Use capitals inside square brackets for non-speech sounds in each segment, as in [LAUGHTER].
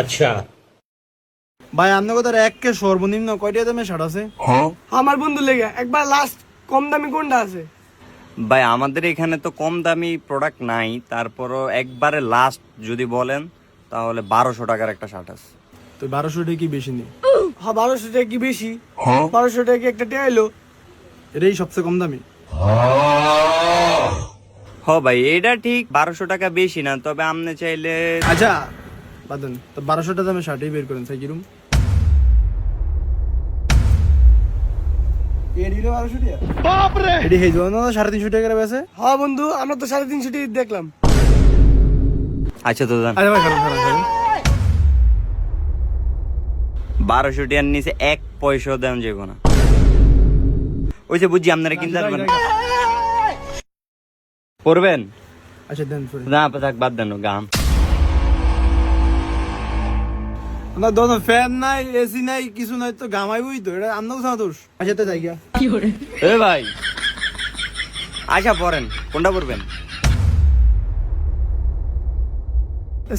আচ্ছা। ভাই আপনার কথা এককে সর্বনিম্ন কয়টা দামে শার্ট আছে? হ্যাঁ। আমার বন্ধু লেগে একবার লাস্ট কম দামি কোনটা আছে? ভাই আমাদের এখানে তো কম দামি প্রোডাক্ট নাই তারপরও একবারে লাস্ট যদি বলেন তাহলে বারোশো টাকার একটা শার্ট আছে। তো বারোশো টাকা কি বেশি নেই? হ্যাঁ বারোশো টাকা কি বেশি? হ্যাঁ। বারোশো টাকা কি একটা টেয়ে এটাই সবচেয়ে কম দামি। হ্যাঁ। হ ভাই এটা ঠিক বারোশো টাকা বেশি না তবে আপনি চাইলে আচ্ছা বাদন তো বারোশো টাকা দামে শার্টই বের করেন সাই কিরম হেই যাওয়া না সাড়ে তিনশো টাকা বেছে হ্যাঁ বন্ধু আমরা তো সাড়ে তিনশো টাকা দেখলাম। আচ্ছা তো জান আচ্ছা ভাই খারাপ খারাপ খারাপ। বারোশো টাকার নিচে এক পয়সাও দেন যাব না। ওই যে বুঝছি আপনারা কিনতে পারবেন করবেন আচ্ছা দেন না থাক বাদ দেন গাম না দোনো ফ্যান নাই এসি নাই কিছু নাই তো গামাইবই তো। এটা আমনাও সাথে দোষ। আচ্ছা তো যাই গিয়া। এ ভাই। আচ্ছা পড়েন কোনটা পড়বেন?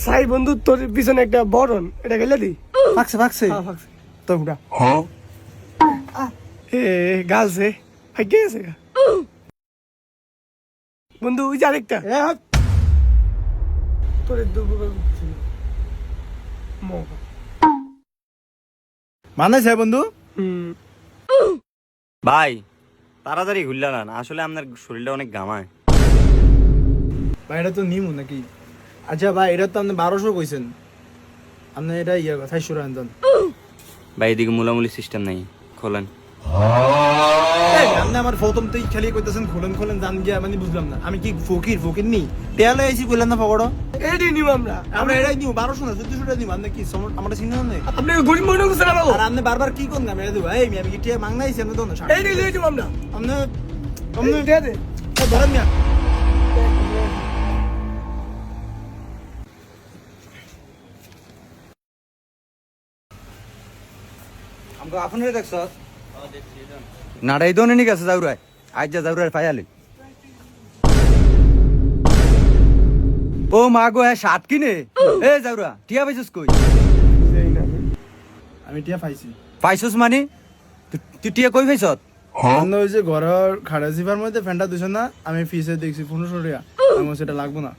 সাই বন্ধু তোর পিছনে একটা বরন এটা গেলে দি? ফাকছে ফাকছে হ্যাঁ। তো এ গালছে ভাই কে গেছে গা? বন্ধু ওই যে আরেকটা। তোর দুর্বল মানাইছে বন্ধু? ভাই তাড়াতাড়ি ঘুরলে না আসলে আপনার শরীরটা অনেক গামায় ভাই এটা তো নিমু নাকি? আচ্ছা ভাই এটা তো আপনি বারোশো কইছেন। আপনি এটা ইয়ে টাকা আনতেন ভাই এদিকে মুলামুলি সিস্টেম নাই খোলেন। আপনি আমার প্রথম তো খালি কইতেছেন খোলেন খোলেন জান গিয়া মানে বুঝলাম না। আমি কি ফকির ফকির নি? টেয়ালে আইছি কইলেন না পকড়ো এটি নিব আমরা। আমরা এটাই নিউ বারোশো না চোদ্দশো টাকা নিব আপনি কি আমরা চিনি না আপনি গরিব মনে করছেন আর? আপনি বারবার কি করুন আমি দেবো? এই আমি কি টিয়া মাংনা আইছি আপনি তো না এইটি লিয়ে দিব আমরা। আপনি আপনি দে। দে ধরেন মিয়া। আমাকে আপনারে দেখছ নাড়াই দোনে নি গেছে যাউরাই আজ যা যাউরাই পাইয়ালি ও মা গো হ্যাঁ সাত কিনে এ যাউরা টিয়া পাইছিস কই? আমি টিয়া পাইছি। পাইছস মানে? তুই টিয়া কই পাইছত আমরা ওই যে ঘরের খাড়া মধ্যে ফ্যানটা দিছে না আমি ফিসে দেখছি পনেরোশো টাকা আমার সেটা লাগবো না।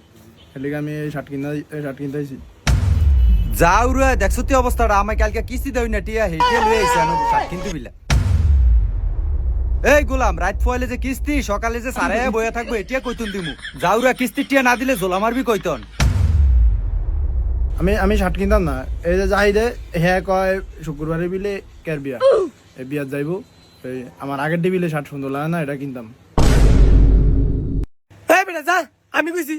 এলিগে আমি এই শার্ট কিনা এই শার্ট কিনতে আইছি। যাউরা দেখছ তুই অবস্থাটা? আমায় কালকে কিস্তি দেই না টিয়া হেইতে লই আইছে আনো সাত কিনতে বিলা। এই গোলাম রাত ফয়লে যে কিস্তি সকালে যে সারে [LAUGHS] বইয়া থাকব এটিয়া কইতুন দিমু। যাউরা কিস্তি টিয়া না দিলে জোলা মারবি কইতন। আমি আমি শার্ট কিনতাম না। এই যে যাই দে হ্যাঁ কয় শুক্রবারে বিলে কের বিয়া? এই বিয়াত যাইবো। এই আমার আগের বিলে শার্ট সুন্দর লাগে না এটা কিনতাম। এই বেটা যা আমি কইছি।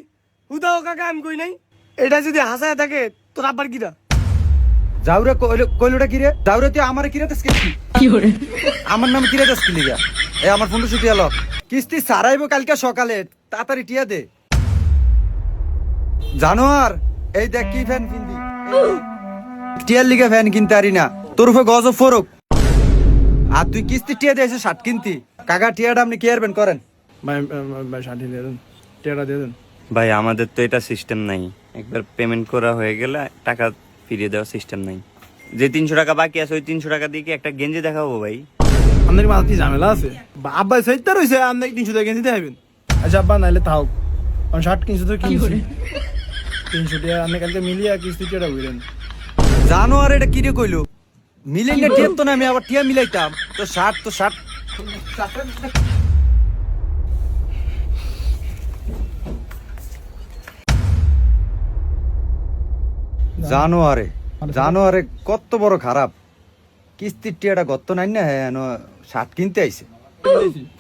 হুদাও কাকা আমি কই নাই। এটা যদি হাসায় থাকে তোর আব্বার কিরা যাউরে কইলোটা কি রে? যাউরে তুই আমার কিরে কিস্তি আমার নাম কিরে তেস কিলিগা? এ আমার ফোনটা ছুটি আলো কিস্তি সারাইবো কালকে সকালে তাড়াতাড়ি টিয়া দে। জানো আর এই দেখ কি ফ্যান কিনবি। টিয়ার লিগে ফ্যান কিনতে পারি না। তোর উপরে গজ ফরক আর তুই কিস্তি টিয়া দিয়েছিস শার্ট কিনতি। কাকা টিয়াটা আপনি কি আরবেন করেন? ভাই ভাই শার্ট দিয়ে দেন। টিয়াটা দিয়ে দেন। ভাই আমাদের তো এটা সিস্টেম নাই। একবার পেমেন্ট করা হয়ে গেলে টাকা ফিরিয়ে দেওয়ার সিস্টেম নাই। যে তিনশো টাকা বাকি আছে ওই তিনশো টাকা দিয়ে কি একটা গেঞ্জি দেখাবো ভাই? আপনার মাথা কি ঝামেলা আছে? আব্বা সেইটা রয়েছে আপনি তিনশো টাকা কিনতে হইবেন আচ্ছা আব্বা নাইলে তাও কারণ শার্ট কিনছো তো কিনছি। তিনশো টাকা আপনি কালকে মিলিয়ে কিস্তি টিয়াটা বুঝলেন জানো আর এটা কিরে কইলো? মিলে না টিয়া তো না আমি আবার টিয়া মিলাইতাম। তো শার্ট তো শার্ট। জানো আরে। জানো আরে কত বড় খারাপ। কিস্তির টিয়াটা গত্ত নাই না হ্যাঁ শার্ট কিনতে আইছে।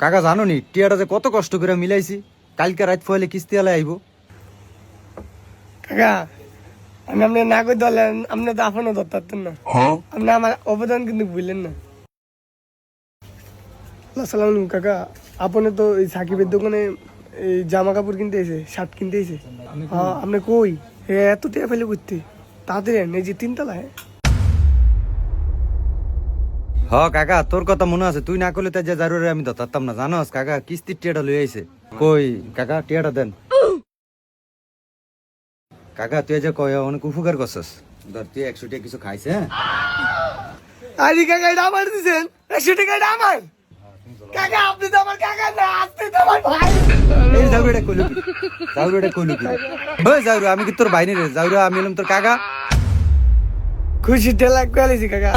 কাকা জানো নি টিয়াটা যে কত কষ্ট করে মিলাইছি। কালকে রাত ফলে কিস্তি আলাই আইব। কাকা আমি আপনার না কই দলেন আপনি তো আপনার ধরতেন না। আপনি আমার অবদান কিন্তু বুঝলেন না। আসসালামু আলাইকুম কাকা। আপনি তো এই সাকিবের দোকানে এই জামা কাপড় কিনতে এসে শার্ট কিনতে এসে হ্যাঁ আপনি কই? এত টাকা ফেলে করতে এই যে তিনতলায়। হ কাকা তোর কথা মনে আছে। তুই না করলে তাই যে জারুরে আমি ধরতাম না। জানোস কাকা কিস্তির টিয়াটা লই আইছে। কই কাকা টিয়াটা দেন। কাকা তুই যে কয় অনেক উপকার করছস। ধর তুই একশো টাকা কিছু খাইছে হ্যাঁ? আরে কাকা এটা আমার দিছেন। একশো টাকা এটা আমার। কাকা আপনি তো আমার কাকা না আপনি তো আমার ভাই। এই যাউরু এটা কইলো কি? যাউরু এটা কইলো কি? ওই যাউরু আমি কি তোর বাইরে রে? যাউরু আমি এলাম তোর কাকা। খুশি টেলা কয়ালিছি কাকা।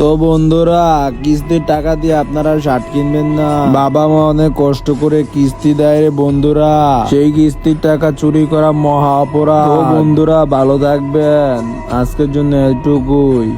তো বন্ধুরা কিস্তির টাকা দিয়ে আপনারা শার্ট কিনবেন না। বাবা মা অনেক কষ্ট করে কিস্তি দেয় রে বন্ধুরা। সেই কিস্তির টাকা চুরি করা মহা অপরাধ। বন্ধুরা ভালো থাকবেন। আজকের জন্য এটুকুই